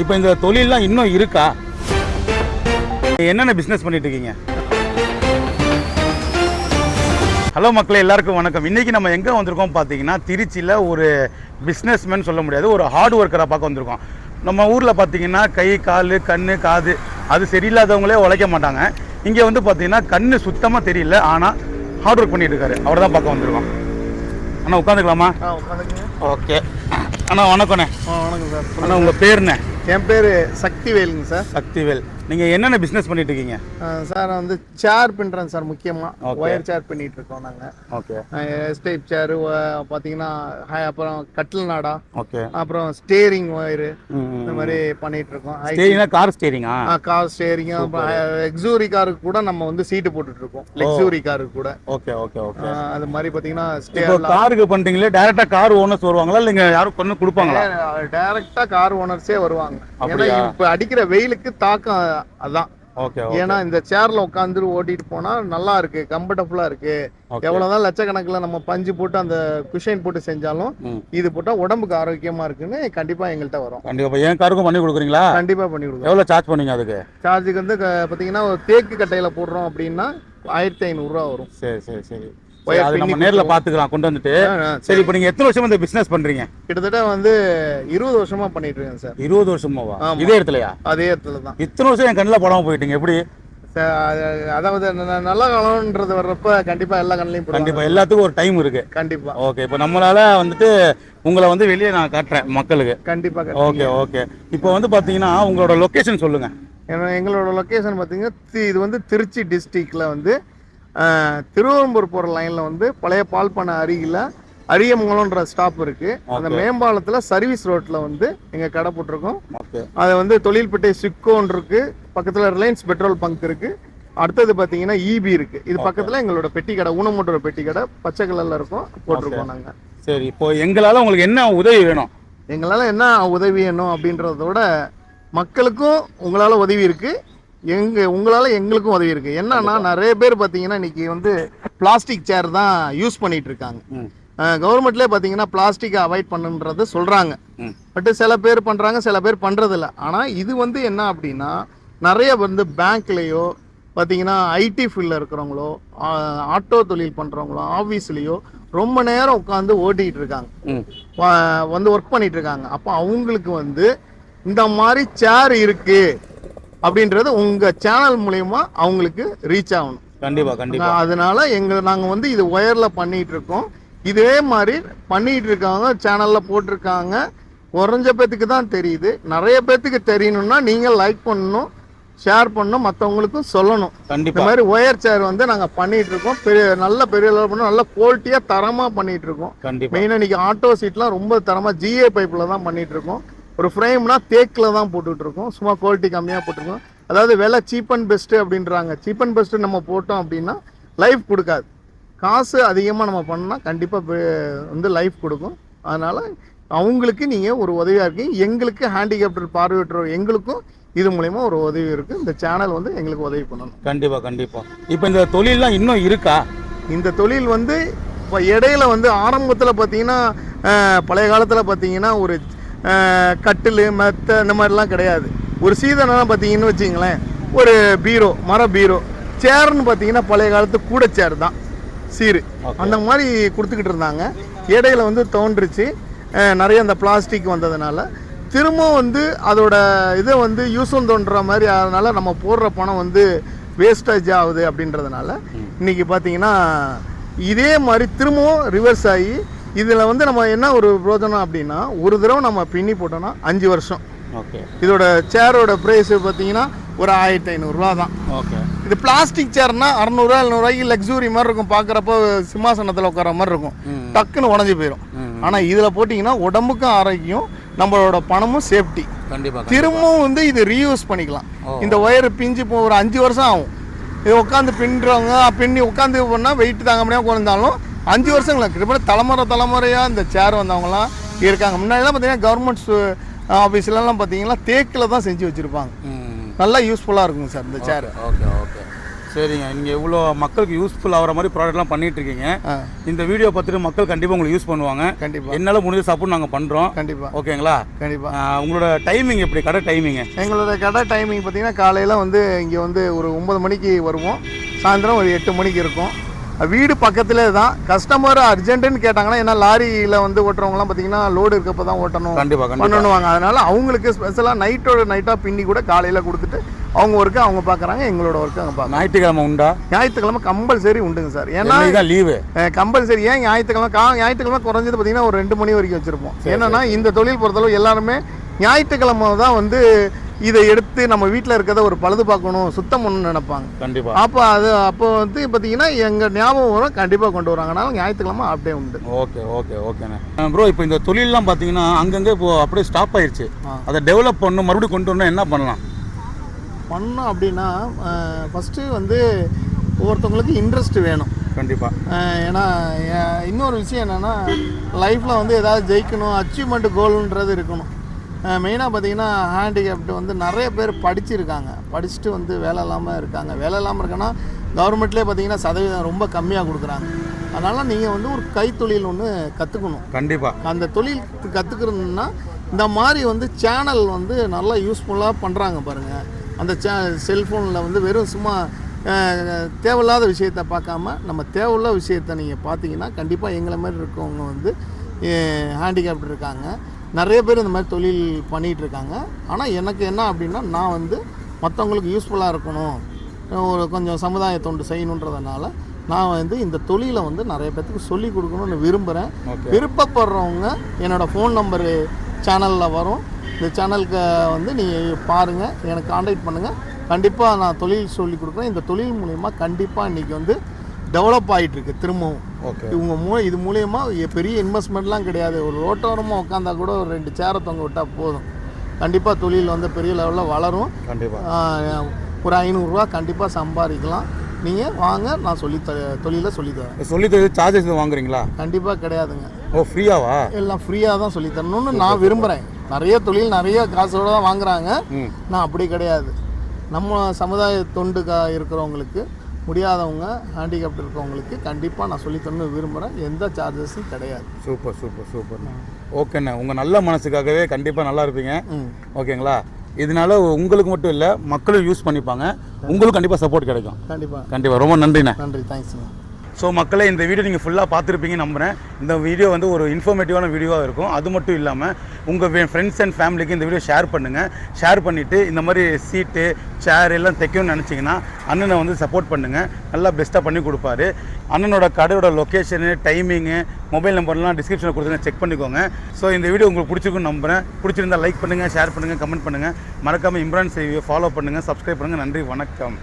இப்போ இந்த தொழிலெலாம் இன்னும் இருக்கா? என்னென்ன பிஸ்னஸ் பண்ணிட்டு இருக்கீங்க ஹலோ மக்களே எல்லாருக்கும் வணக்கம். இன்னைக்கு நம்ம எங்கே வந்திருக்கோம் பார்த்தீங்கன்னா திருச்சியில் ஒரு பிஸ்னஸ்மேன் சொல்ல முடியாது ஒரு ஹார்ட் ஒர்க்கராக பார்க்க வந்திருக்கோம். நம்ம ஊரில் பார்த்தீங்கன்னா கை கால் கண்ணு காது அது சரியில்லாதவங்களே உழைக்க மாட்டாங்க. இங்கே வந்து பார்த்தீங்கன்னா கண்ணு சுத்தமாக தெரியல ஆனால் ஹார்ட் ஒர்க் பண்ணிட்டு இருக்காரு. அவர் தான் பார்க்க வந்திருக்கோம். அண்ணா உட்காந்துக்கலாமா? ஓகே. அண்ணா வணக்கண்ணே வணக்கம் சார். அண்ணா உங்கள் பேருண்ணே? என் பேர் சக்திவேலுங்க சார். சக்திவேல். நீங்கள் என்னென்ன பிஸ்னஸ் பண்ணிட்டு இருக்கீங்க சார் வந்து சேர் பின்னுறேன் சார் முக்கியமாக. ஒயர் சேர் பண்ணிட்டு இருக்கோம் நாங்கள் ஓகே எஸ்டைப் சேரு பார்த்தீங்கன்னா அப்புறம் கட்டில் நாடா ஓகே அப்புறம் ஸ்டேரிங் ஒயரு இந்த மாதிரி பண்ணிட்டு இருக்கோம். கார் ஸ்டேரிங்கா கார் ஸ்டேரிங் எக்ஸூரி காருக்கு கூட நம்ம வந்து சீட்டு போட்டுட்டு இருக்கோம். லெக்ஸூரி காருக்கு கூட. ஓகே ஓகே ஓகே அது மாதிரி பார்த்தீங்கன்னா காருக்கு பண்றீங்களே டைரக்டா கார் ஓனர்ஸ் வருவாங்களா இல்லைங்க யாரும் கொண்டு கொடுப்பாங்களா? டைரக்டா கார் ஓனர்ஸே வருவாங்க. ஏன்னா? இப்ப அடிக்கிற வெயிலுக்கு தாக்கம் அதான். ஏன்னா இந்த சேர்ல உட்காந்து ஓட்டிட்டு போனா நல்லா இருக்கு கம்ஃபர்டபுளா இருக்கு. எவ்வளவுதான் லட்சக்கணக்கில் நம்ம பஞ்சு போட்டு அந்த குஷன் போட்டு செஞ்சாலும். இது போட்டா உடம்புக்கு ஆரோக்கியமா இருக்குன்னு கண்டிப்பா எங்கள்கிட்ட வரும். கண்டிப்பா. என் காருக்கும் பண்ணி கொடுக்குறீங்களா? கண்டிப்பா பண்ணி கொடுக்குறோம். எவ்வளவு சார்ஜ் பண்ணீங்க அதுக்கு? சார்ஜுக்கு வந்து பாத்தீங்கன்னா ஒரு தேக்கு கட்டையில போடுறோம் அப்படின்னா ஆயிரத்தி ஐநூறு ரூபா வரும். சரி சரி சரி, அது நம்ம நேர்ல. பாத்துக்கலாம் கொண்டு வந்துட்டு. சரி இப்போ நீங்க எத்தனை வருஷமா இந்த பிசினஸ் பண்றீங்க? கிட்டத்தட்ட வந்து இருபது வருஷமா பண்ணிட்டு இருக்கேன் சார். இருபது வருஷமாவா. இதே இடத்துலயா? அதே இடத்துல தான். இத்தனை வருஷம் என் கண்ணில் படாம போயிட்டீங்க எப்படி? அதாவது நல்ல காலம்ன்றது வர்றப்ப கண்டிப்பா எல்லா கண்ணிலையும் கண்டிப்பா எல்லாத்துக்கும் ஒரு டைம் இருக்கு. கண்டிப்பா. ஓகே இப்போ நம்மளால வந்துட்டு உங்களை வந்து வெளியே நான் காட்டுறேன் மக்களுக்கு. கண்டிப்பா ஓகே ஓகே இப்போ வந்து பாத்தீங்கன்னா உங்களோட லொகேஷன் சொல்லுங்க. எங்களோட லொக்கேஷன் பார்த்தீங்கன்னா இது வந்து திருச்சி டிஸ்ட்ரிக்டில் வந்து திருவெரும்பூர் போகிற லைனில் வந்து பழைய பால் பண்ண அருகில் அரியமங்கலம்ன்ற ஸ்டாப் இருக்குது அந்த மேம்பாலத்தில் சர்வீஸ் ரோட்டில் வந்து எங்கள் கடை போட்டிருக்கோம். அது வந்து தொழில்பேட்டை சிக்கோன் இருக்கு. பக்கத்தில் ரிலையன்ஸ் பெட்ரோல் பங்க் இருக்கு. அடுத்தது பார்த்தீங்கன்னா இபி இருக்கு. இது பக்கத்தில் எங்களோட பெட்டி கடை ஊனமுட்டுற பெட்டி கடை பச்சை கலரில் இருக்கும். போட்டிருக்கோம் நாங்கள் சரி இப்போ எங்களால உங்களுக்கு என்ன உதவி வேணும்? எங்களால் என்ன உதவி வேணும் அப்படின்றத விட மக்களுக்கும் உங்களால் உதவி இருக்கு. எங்க உங்களால் எங்களுக்கும் உதவி இருக்கு. என்னன்னா நிறைய பேர் பார்த்தீங்கன்னா இன்னைக்கு வந்து பிளாஸ்டிக் சேர் தான் யூஸ் பண்ணிட்டு இருக்காங்க. கவர்மெண்ட்லேயே பார்த்தீங்கன்னா பிளாஸ்டிக்கை அவாய்ட் பண்ணுன்றது சொல்கிறாங்க ம். பட் சில பேர் பண்ணுறாங்க சில பேர் பண்ணுறதில்ல ஆனால் இது வந்து என்ன அப்படின்னா நிறைய வந்து பேங்க்லேயோ பார்த்தீங்கன்னா ஐடி ஃபீல்டில் இருக்கிறவங்களோ ஆட்டோ தொழில் பண்ணுறவங்களோ ஆஃபீஸ்லேயோ ரொம்ப நேரம் உட்காந்து ஓட்டிகிட்டு இருக்காங்க. வந்து ஒர்க் பண்ணிட்டு இருக்காங்க. அப்போ அவங்களுக்கு வந்து இந்த மாதிரி சேர் இருக்கு. அப்படின்றது உங்க சேனல் மூலயமா அவங்களுக்கு ரீச் ஆகணும். கண்டிப்பா கண்டிப்பா. அதனால எங்க நாங்க வந்து இது ஒயர்ல பண்ணிட்டு இருக்கோம். இதே மாதிரி பண்ணிட்டு இருக்காங்க சேனல்ல போட்டிருக்காங்க. குறைஞ்ச பேத்துக்கு தான் தெரியுது. நிறைய பேத்துக்கு தெரியணும்னா நீங்க லைக் பண்ணணும் ஷேர் பண்ணணும் மற்றவங்களுக்கும் சொல்லணும். கண்டிப்பா. மாதிரி ஒயர் சேர் வந்து நாங்க பண்ணிட்டு இருக்கோம். பெரிய நல்ல பெரிய level பண்ணோம் நல்ல குவாலிட்டியா தரமா பண்ணிட்டு இருக்கோம். கண்டிப்பா. மெயினாக இன்னைக்கு ஆட்டோ சீட்லாம் ரொம்ப தரமாக ஜிஏ பைப்பில் தான் பண்ணிட்டு இருக்கோம். ஒரு ஃப்ரேம்னா தேக்கில் தான் போட்டுட்டு இருக்கோம் சும்மா குவாலிட்டி கம்மியாக போட்டிருக்கோம். அதாவது விலை சீப் அண்ட் பெஸ்ட்டு அப்படின்றாங்க. சீப் அண்ட் பெஸ்ட்டு நம்ம போட்டோம் அப்படின்னா லைஃப் கொடுக்காது. காசு அதிகமாக நம்ம பண்ணால் கண்டிப்பாக வந்து லைஃப் கொடுக்கும். அதனால் அவங்களுக்கு நீங்கள் ஒரு உதவியாக இருக்கீங்க. எங்களுக்கு ஹேண்டிகேப்டர் பார்வையற்றோர் எங்களுக்கும் இது மூலயமா ஒரு உதவி இருக்குது இந்த சேனல் வந்து எங்களுக்கு உதவி பண்ணணும். கண்டிப்பா கண்டிப்பா. இப்போ இந்த தொழிலெலாம் இன்னும் இருக்கா? இந்த தொழில் வந்து இப்போ இடையில வந்து ஆரம்பத்தில் பார்த்தீங்கன்னா பழைய காலத்தில் பார்த்தீங்கன்னா ஒரு கட்டில் மெத்த இந்த மாதிரிலாம் கிடையாது. ஒரு சீதனம் பார்த்தீங்கன்னு வச்சிங்களேன் ஒரு பீரோ மர பீரோ சேர்னு பார்த்தீங்கன்னா பழைய காலத்து கூட சேர் தான் சீரு. அந்த மாதிரி கொடுத்துக்கிட்டு இருந்தாங்க. இடையில வந்து தோன்றுச்சு. நிறைய அந்த பிளாஸ்டிக் வந்ததுனால. திரும்பவும் வந்து அதோட இதை வந்து யூஸும் தோன்ற மாதிரி அதனால நம்ம போடுற பணம் வந்து வேஸ்டேஜ் ஆகுது அப்படின்றதுனால இன்னைக்கு பார்த்தீங்கன்னா இதே மாதிரி திரும்பவும் ரிவர்ஸ் ஆகி இதில் வந்து நம்ம என்ன ஒரு பிரோஜனம் அப்படின்னா ஒரு தடவை நம்ம பின்னி போட்டோம்னா அஞ்சு வருஷம். ஓகே. இதோட சேரோட ப்ரைஸ் பார்த்தீங்கன்னா ஒரு ஆயிரத்தி ஐநூறுரூவா தான். ஓகே. இது பிளாஸ்டிக் சேர்னா அறநூறுவா எழுநூறுவாய்க்கு லக்ஸுரி மாதிரி இருக்கும். பார்க்குறப்போ சிம்மாசனத்தில் உட்கார மாதிரி இருக்கும். டக்குன்னு உடஞ்சி போயிடும். ஆனால் இதில் போட்டிங்கன்னா உடம்புக்கும் ஆரோக்கியம் நம்மளோட பணமும் சேஃப்டி கண்டிப்பா திரும்பவும் வந்து இது ரீயூஸ் பண்ணிக்கலாம். இந்த ஒயர் பிஞ்சு இப்போ ஒரு அஞ்சு வருஷம் ஆகும். இது உட்காந்து பின்னுறவங்க பின்னி உட்காந்து பண்ணால் வெயிட் தாங்க முடியாமல் குறைந்தாலும் அஞ்சு வருஷங்களா? கிட்டத்தட்ட தலைமுறை தலைமுறையாக இந்த சேர் வந்தவங்கலாம் இருக்காங்க. முன்னாடிலாம் பார்த்தீங்கன்னா கவர்மெண்ட் ஆஃபீஸ்லலாம் பார்த்தீங்கன்னா தேக்கில் தான் செஞ்சு வச்சுருப்பாங்க. நல்லா யூஸ்ஃபுல்லாக இருக்குங்க சார் இந்த சேர் ஓகே ஓகே சரிங்க நீங்கள் இவ்வளோ மக்களுக்கு யூஸ்ஃபுல் ஆகிற மாதிரி ப்ராடக்ட்லாம் பண்ணிட்டு இருக்கீங்க. ஆ. இந்த வீடியோ பார்த்துட்டு மக்கள் கண்டிப்பாக உங்களுக்கு யூஸ் பண்ணுவாங்க. கண்டிப்பாக என்னால் முடிஞ்ச சப்போர்ட் நாங்கள் பண்ணுறோம் கண்டிப்பாக ஓகேங்களா? கண்டிப்பாக உங்களோட டைமிங் எப்படி? கடை டைமிங்கு எங்களோட கடை டைமிங் பார்த்தீங்கன்னா காலையில் வந்து இங்கே வந்து ஒரு ஒன்பது மணிக்கு வருவோம். சாயந்தரம் ஒரு எட்டு மணிக்கு இருக்கும். வீடு பக்கத்திலே தான். கஸ்டமர் அர்ஜென்ட்டுன்னு கேட்டாங்கன்னா ஏன்னா லாரியில் வந்து ஓட்டுறவங்கலாம் பார்த்தீங்கன்னா லோடு இருக்கப்போ தான் ஓட்டணும் கண்டிப்பாக பண்ணணுவாங்க. அதனால அவங்களுக்கு ஸ்பெஷலாக நைட்டோட நைட்டாக பின்னி கூட காலையில் கொடுத்துட்டு அவங்க ஒர்க்கு அவங்க பார்க்குறாங்க எங்களோட ஒர்க்கு அவங்க பார்க்குறாங்க ஞாயிற்றுக்கிழமை உண்டா? ஞாயிற்றுக்கிழமை கம்பல்சரி உண்டுங்க சார். ஏன்னா லீவு கம்பல்சரி. ஏன் ஞாயிற்றுக்கிழமை? கா ஞாயிற்றுக்கிழமை குறைஞ்சது பார்த்தீங்கன்னா ஒரு ரெண்டு மணி வரைக்கும் வச்சுருப்போம். என்னன்னா இந்த தொழில் பொறுத்தளவு எல்லாருமே ஞாயிற்றுக்கிழமை தான் வந்து இதை எடுத்து நம்ம வீட்டில் இருக்கிறத ஒரு பழுது பார்க்கணும் சுத்தம் பண்ணணும்னு நினைப்பாங்க. கண்டிப்பாக அப்போ அது அப்போ வந்து பார்த்தீங்கன்னா எங்கள் ஞாபகம் வரும் கண்டிப்பாக கொண்டு வராங்க. அதனால ஞாயிற்றுக்கிழமை அப்படியே உண்டு. ஓகே ஓகே ஓகேண்ணே. ப்ரோ இப்போ இந்த தொழிலெலாம் பார்த்தீங்கன்னா அங்கங்கே இப்போ அப்படியே ஸ்டாப் ஆயிருச்சு. ஆ. அதை டெவலப் பண்ணணும் மறுபடியும் கொண்டு வரணும் என்ன பண்ணலாம்? பண்ணோம் அப்படின்னா ஃபஸ்ட்டு வந்து ஒவ்வொருத்தவங்களுக்கு இன்ட்ரெஸ்ட் வேணும். கண்டிப்பாக ஏன்னா இன்னொரு விஷயம் என்னென்னா லைஃப்பில் வந்து ஏதாவது ஜெயிக்கணும் அச்சீவ்மெண்ட் கோல்ன்றது இருக்கணும். மெயினாக பார்த்தீங்கன்னா ஹேண்டிகேப்டு வந்து நிறைய பேர் படிச்சிருக்காங்க. படிச்சுட்டு வந்து வேலை இல்லாமல் இருக்காங்க. வேலை இல்லாமல் இருக்கன்னா கவர்மெண்ட்லேயே பார்த்தீங்கன்னா சதவீதம் ரொம்ப கம்மியாக கொடுக்குறாங்க. அதனால் நீங்கள் வந்து ஒரு கைத்தொழில் ஒன்று கற்றுக்கணும் கண்டிப்பாக அந்த தொழில் கற்றுக்கணுன்னா இந்த மாதிரி வந்து சேனல் வந்து நல்லா யூஸ்ஃபுல்லாக பண்ணுறாங்க பாருங்கள் அந்த சே செல்ஃபோனில் வந்து வெறும் சும்மா தேவையில்லாத விஷயத்த பார்க்காம நம்ம தேவையுள்ள விஷயத்த நீங்கள் பார்த்தீங்கன்னா கண்டிப்பாக எங்களை மாதிரி இருக்கவங்க வந்து ஹேண்டிகேப்ட் இருக்காங்க. நிறைய பேர் இந்த மாதிரி தொழில் பண்ணிகிட்டு இருக்காங்க ஆனால் எனக்கு என்ன அப்படின்னா நான் வந்து மற்றவங்களுக்கு யூஸ்ஃபுல்லாக இருக்கணும். ஒரு கொஞ்சம் சமுதாய தொண்டு செய்யணுன்றதுனால நான் வந்து இந்த தொழிலை வந்து நிறைய பேர்த்துக்கு சொல்லி கொடுக்கணும்னு விரும்புகிறேன் விருப்பப்படுறவங்க என்னோடய ஃபோன் நம்பரு சேனலில் வரும். இந்த சேனலுக்கு வந்து நீங்கள் பாருங்கள் எனக்கு காண்டாக்ட் பண்ணுங்கள் கண்டிப்பாக நான் தொழில் சொல்லி கொடுக்குறேன். இந்த தொழில் மூலயமா கண்டிப்பாக இன்றைக்கி வந்து டெவலப் ஆகிட்டுருக்கு திரும்பவும். ஓகே இவங்க மூ இது மூலயமா பெரிய இன்வெஸ்ட்மெண்ட்லாம் கிடையாது. ஒரு ரோட்டோரமாக உட்காந்தா கூட ஒரு ரெண்டு சேரை தொங்க விட்டால் போதும். கண்டிப்பாக தொழில் வந்து பெரிய லெவலில் வளரும். கண்டிப்பாக ஒரு ஐநூறுரூவா கண்டிப்பாக சம்பாதிக்கலாம். நீங்கள் வாங்க நான் சொல்லி த தொழிலை சொல்லித்தரேன் சொல்லி தர சார்ஜஸ் வாங்குறீங்களா? கண்டிப்பாக கிடையாதுங்க. ஓ ஃப்ரீயாவா எல்லாம் ஃப்ரீயாக தான் சொல்லி தரணும்னு நான் விரும்புகிறேன் நிறைய தொழில் நிறைய காசோட தான் வாங்குறாங்க. நான் அப்படி கிடையாது. நம்ம சமுதாய தொண்டுக்கா இருக்கிறவங்களுக்கு முடியாதவங்க ஹேண்டிகேப்ட் இருக்கிறவங்களுக்கு கண்டிப்பாக நான் சொல்லி தரணும்னு விரும்புகிறேன் எந்த சார்ஜஸும் கிடையாது. சூப்பர் சூப்பர் சூப்பர்ண்ணே ஓகேண்ணே உங்கள் நல்ல மனசுக்காகவே கண்டிப்பாக நல்லா இருப்பீங்க. ஓகேங்களா இதனால உங்களுக்கு மட்டும் இல்லை மக்களும் யூஸ் பண்ணிப்பாங்க. உங்களுக்கு கண்டிப்பாக சப்போர்ட் கிடைக்கும். கண்டிப்பாக கண்டிப்பாக ரொம்ப நன்றிண்ணே. நன்றி. தேங்க்ஸுங்க ஸோ மக்களை இந்த வீடியோ நீங்கள் ஃபுல்லாக பார்த்துருப்பீங்கன்னு நம்புகிறேன் இந்த வீடியோ வந்து ஒரு இன்ஃபர்மேட்டிவான வீடியோவாக இருக்கும். அது மட்டும் இல்லாமல் உங்கள் ஃப்ரெண்ட்ஸ் அண்ட் ஃபேமிலிக்கு இந்த வீடியோ ஷேர் பண்ணுங்கள் ஷேர் பண்ணிவிட்டு இந்த மாதிரி சீட்டு சேர் எல்லாம் தைக்கணும்னு நினச்சிங்கன்னா அண்ணனை வந்து சப்போர்ட் பண்ணுங்கள் நல்லா பெஸ்ட்டாக பண்ணி கொடுப்பாரு. அண்ணனோட கடையோட லொக்கேஷனு டைமிங்கு மொபைல் நம்பர்லாம் டிஸ்கிரிப்ஷனில் கொடுத்துருங்க செக் பண்ணிக்கோங்க. ஸோ இந்த வீடியோ உங்களுக்கு பிடிச்சிருக்குன்னு நம்புகிறேன் பிடிச்சிருந்தா லைக் பண்ணுங்கள் ஷேர் பண்ணுங்கள் கமெண்ட் பண்ணுங்கள் மறக்காமல் இம்ரான் செய்வியை ஃபாலோ பண்ணுங்கள் சப்ஸ்கிரைப் பண்ணுங்கள் நன்றி வணக்கம்.